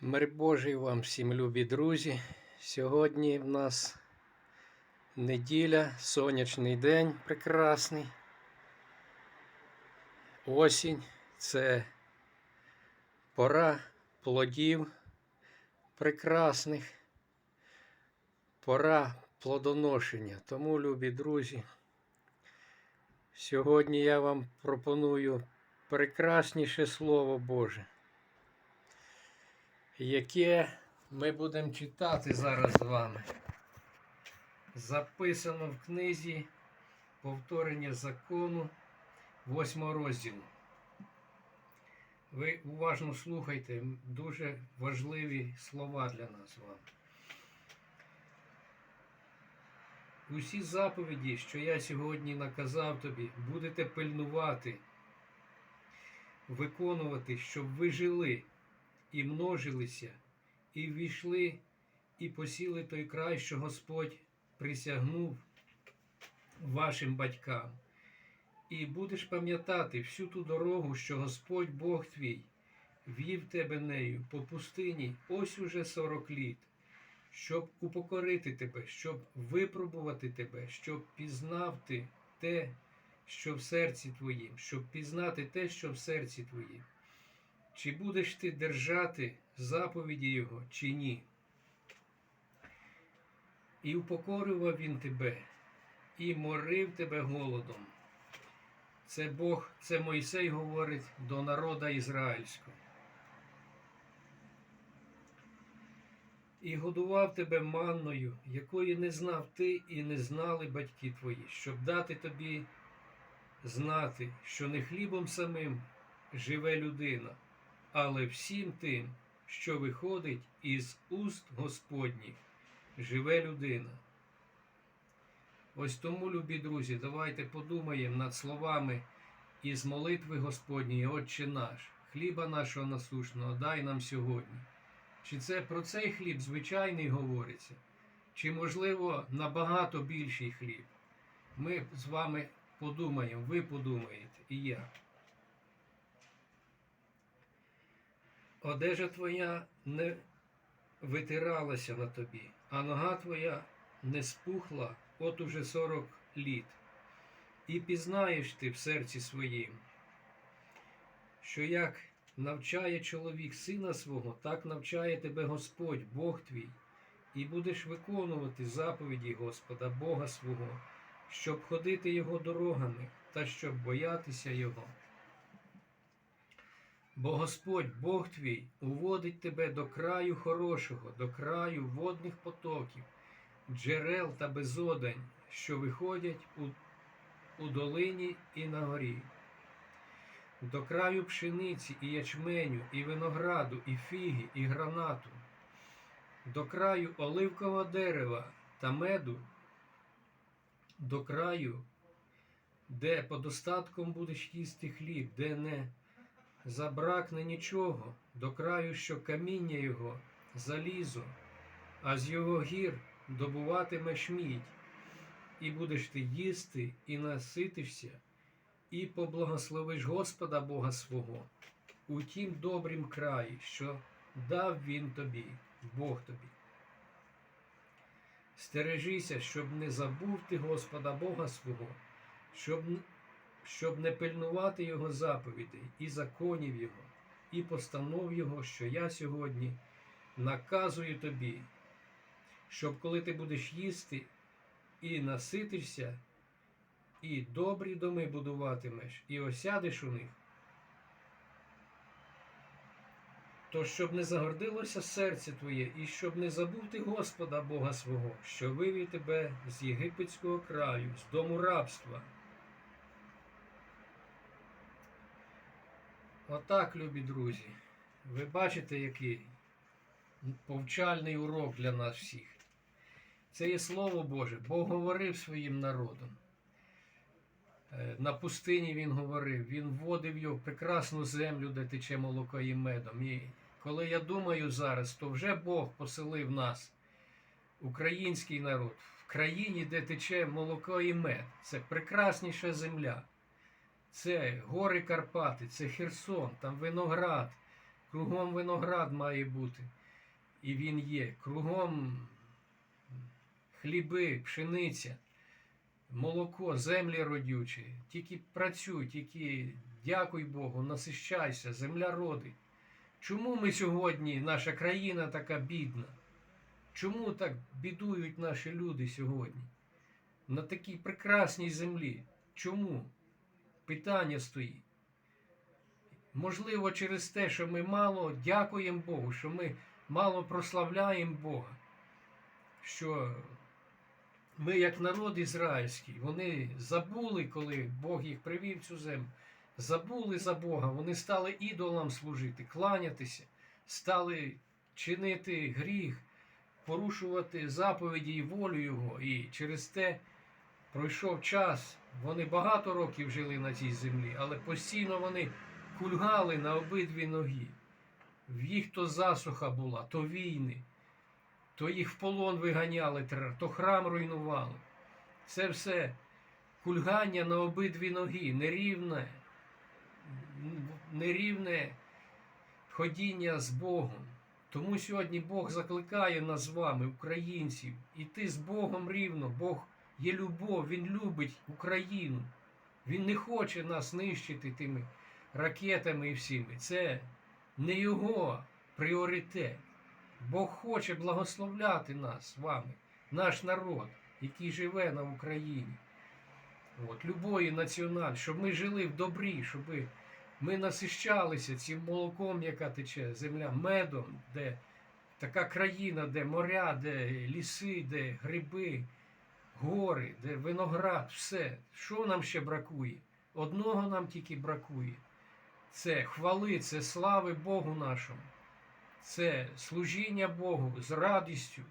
Мир Божий вам всім любі друзі. Сьогодні в нас неділя, сонячний день прекрасний. Осінь це пора плодів прекрасних, пора плодоношення. Тому, любі друзі, сьогодні я вам пропоную прекрасніше Слово Боже яке ми будемо читати зараз з вами. Записано в книзі Повторення закону 8 розділу. Ви уважно слухайте, дуже важливі слова для нас з вами. Усі заповіді, що я сьогодні наказав тобі, будете пильнувати, виконувати, щоб ви жили і множилися, і ввійшли, і посіли той край, що Господь присягнув вашим батькам. І будеш пам'ятати всю ту дорогу, що Господь Бог твій вів тебе нею по пустині ось уже сорок літ, щоб упокорити тебе, щоб випробувати тебе, щоб пізнав ти те, що в серці твоїм, щоб пізнати те, що в серці твоїм. Чи будеш ти держати заповіді Його, чи ні? І упокорював він тебе, і морив тебе голодом. Це Бог, це Мойсей говорить до народа ізраїльського. І годував тебе манною, якої не знав ти і не знали батьки твої, щоб дати тобі знати, що не хлібом самим живе людина але всім тим, що виходить із уст Господніх, живе людина. Ось тому, любі друзі, давайте подумаємо над словами із молитви Господньої, Отче наш, хліба нашого насушного, дай нам сьогодні. Чи це про цей хліб звичайний говориться, чи, можливо, набагато більший хліб? Ми з вами подумаємо, ви подумаєте і я. Одежа твоя не витиралася на тобі, а нога твоя не спухла от уже сорок літ. І пізнаєш ти в серці своїм, що як навчає чоловік сина свого, так навчає тебе Господь, Бог твій, і будеш виконувати заповіді Господа, Бога свого, щоб ходити Його дорогами та щоб боятися Його. Бо Господь, Бог твій, уводить тебе до краю хорошого, до краю водних потоків, джерел та безодань, що виходять у, у долині і на горі, до краю пшениці і ячменю, і винограду, і фіги, і гранату, до краю оливкового дерева та меду, до краю, де подостатком будеш їсти хліб, де не забракне нічого, до краю, що каміння його залізо, а з його гір добуватимеш мідь, і будеш ти їсти, і наситишся, і поблагословиш Господа Бога свого у тім добрім краї, що дав Він тобі, Бог тобі. Стережися, щоб не забув ти Господа Бога свого, щоб щоб не пильнувати Його заповідей і законів Його, і постанов Його, що я сьогодні наказую тобі, щоб коли ти будеш їсти і наситишся, і добрі доми будуватимеш, і осядеш у них, то щоб не загордилося серце твоє, і щоб не забув ти Господа Бога свого, що вивів тебе з єгипетського краю, з дому рабства. Отак, любі друзі, ви бачите, який повчальний урок для нас всіх. Це є Слово Боже, Бог говорив своїм народом. Е, на пустині Він говорив, Він вводив його в прекрасну землю, де тече молоко і медом. І коли я думаю зараз, то вже Бог поселив нас, український народ, в країні, де тече молоко і мед. Це прекрасніша земля. Це гори Карпати, це Херсон, там виноград, кругом виноград має бути. І він є. Кругом хліби, пшениця, молоко, землі родючі. Тільки працюй, тільки дякуй Богу, насищайся, земля родить. Чому ми сьогодні, наша країна така бідна? Чому так бідують наші люди сьогодні? На такій прекрасній землі. Чому? Питання стоїть. Можливо, через те, що ми мало дякуємо Богу, що ми мало прославляємо Бога, що ми, як народ ізраїльський, вони забули, коли Бог їх привів цю землю, забули за Бога, вони стали ідолам служити, кланятися, стали чинити гріх, порушувати заповіді і волю Його. І через те пройшов час, вони багато років жили на цій землі, але постійно вони кульгали на обидві ноги. В їх то засуха була, то війни, то їх в полон виганяли, то храм руйнували. Це все кульгання на обидві ноги, нерівне, нерівне ходіння з Богом. Тому сьогодні Бог закликає нас з вами, українців, іти з Богом рівно. Бог є любов, Він любить Україну. Він не хоче нас нищити тими ракетами і всіми. Це не його пріоритет. Бог хоче благословляти нас з вами, наш народ, який живе на Україні. От, любої національ, щоб ми жили в добрі, щоб ми насищалися цим молоком, яка тече, земля, медом, де така країна, де моря, де ліси, де гриби, гори, де виноград, все. Що нам ще бракує? Одного нам тільки бракує. Це хвали, це слави Богу нашому, це служіння Богу з радістю,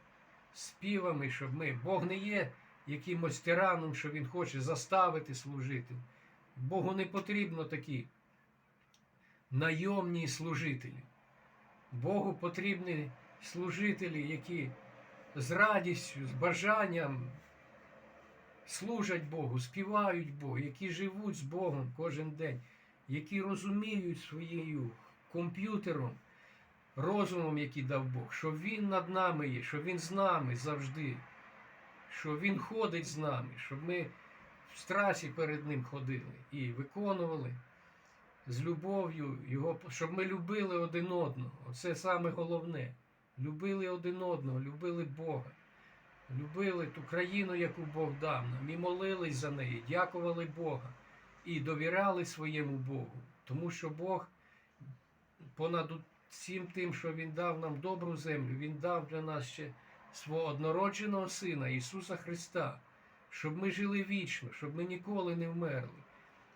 співами, щоб ми. Бог не є якимось тираном, що Він хоче заставити служити. Богу не потрібно такі найомні служителі. Богу потрібні служителі, які з радістю, з бажанням служать Богу, співають Богу, які живуть з Богом кожен день, які розуміють своєю комп'ютером, розумом, який дав Бог, що Він над нами є, що Він з нами завжди, що Він ходить з нами, щоб ми в страсі перед Ним ходили і виконували з любов'ю Його, щоб ми любили один одного. Оце саме головне. Любили один одного, любили Бога. Любили ту країну, яку Бог дав нам, і молились за неї, дякували Бога і довіряли своєму Богу. Тому що Бог понад всім тим, що Він дав нам добру землю, Він дав для нас ще свого однородженого Сина Ісуса Христа, щоб ми жили вічно, щоб ми ніколи не вмерли.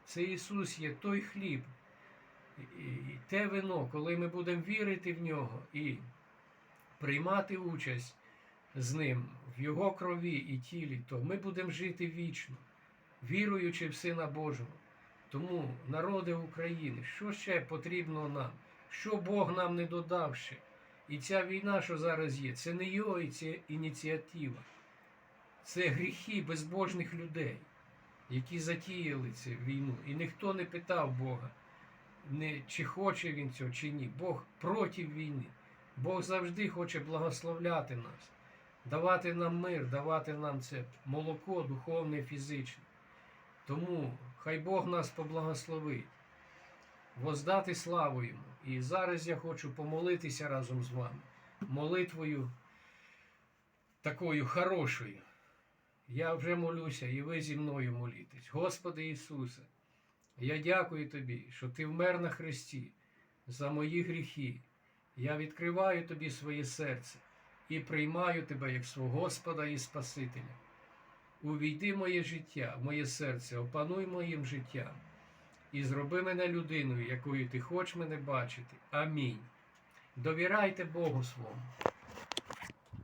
Це Ісус є той хліб, і те вино, коли ми будемо вірити в нього і приймати участь з ним в Його крові і тілі, то ми будемо жити вічно, віруючи в Сина Божого. Тому, народи України, що ще потрібно нам? Що Бог нам не додав ще? І ця війна, що зараз є, це не його ініціатива, це гріхи безбожних людей, які затіяли цю війну. І ніхто не питав Бога, не, чи хоче він цього, чи ні. Бог проти війни. Бог завжди хоче благословляти нас, давати нам мир, давати нам це молоко духовне, фізичне. Тому хай Бог нас поблагословить, воздати славу йому. І зараз я хочу помолитися разом з вами, молитвою такою хорошою. Я вже молюся, і ви зі мною молітесь. Господи Ісусе, я дякую Тобі, що Ти вмер на Христі за мої гріхи. Я відкриваю Тобі своє серце і приймаю Тебе як свого Господа і Спасителя. Увійди в моє життя, в моє серце, опануй моїм життям і зроби мене людиною, якою ти хочеш мене бачити. Амінь. Довіряйте Богу свому.